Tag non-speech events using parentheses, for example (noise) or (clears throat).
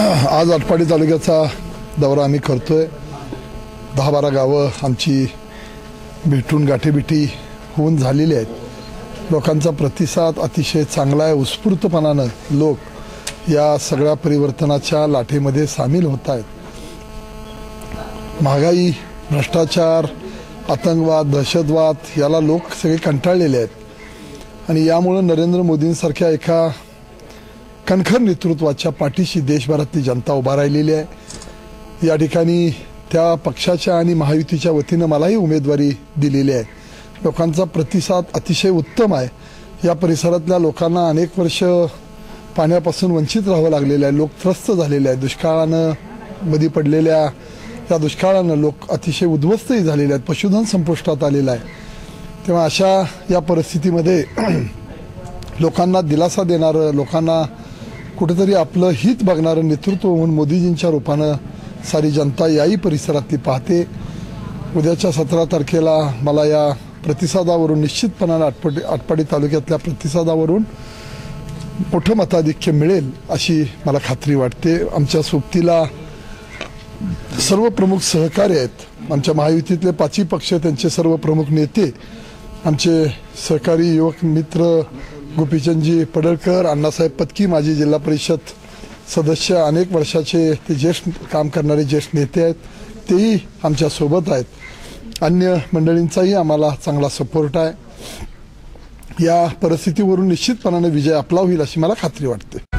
आज आटपाडी तालुक्याचा दौरा आम्ही करतो आहे दहा बारा गावं आमची भेटून गाठीबिटी होऊन झालेली आहेत. लोकांचा प्रतिसाद अतिशय चांगला आहे. उत्स्फूर्तपणानं लोक या सगळ्या परिवर्तनाच्या लाटेमध्ये सामील होत आहेत. महागाई भ्रष्टाचार आतंकवाद दहशतवाद याला लोक सगळे कंटाळलेले आहेत. आणि यामुळं नरेंद्र मोदींसारख्या एका कणखर नेतृत्वाच्या पाठीशी देशभरातली जनता उभा राहिलेली आहे. या ठिकाणी त्या पक्षाच्या आणि महायुतीच्या वतीनं मलाही उमेदवारी दिलेली आहे. लोकांचा प्रतिसाद अतिशय उत्तम आहे. या परिसरातल्या लोकांना अनेक वर्ष पाण्यापासून वंचित राहावं लागलेलं आहे. लोक त्रस्त झालेले आहे दुष्काळानं मध्ये पडलेल्या या दुष्काळानं लोक अतिशय उद्ध्वस्तही झालेले आहेत. पशुधन संपुष्टात आलेलं आहे. तेव्हा अशा या परिस्थितीमध्ये (clears throat) लोकांना दिलासा देणारं लोकांना कुठेतरी आपलं हित बघणारं नेतृत्व म्हणून मोदीजींच्या रूपानं सारी जनता याही परिसरातली पाहते. उद्याच्या सतरा तारखेला मला या प्रतिसादावरून निश्चितपणानं आटपाडी आटपाडी तालुक्यातल्या प्रतिसादावरून मोठं मताधिक्य मिळेल अशी मला खात्री वाटते. आमच्या सोबतीला सर्व प्रमुख सहकारी आहेत. आमच्या महायुतीतले पाचही पक्ष त्यांचे सर्व प्रमुख नेते आमचे सहकारी युवक मित्र गोपीचंदजी पडळकर अण्णासाहेब पत्की माजी जिल्हा परिषद सदस्य अनेक वर्षाचे ते ज्येष्ठ काम करणारे ज्येष्ठ नेते आहेत. तेही आमच्यासोबत आहेत. अन्य मंडळींचाही आम्हाला चांगला सपोर्ट आहे. या परिस्थितीवरून निश्चितपणाने विजय आपला होईल अशी मला खात्री वाटते.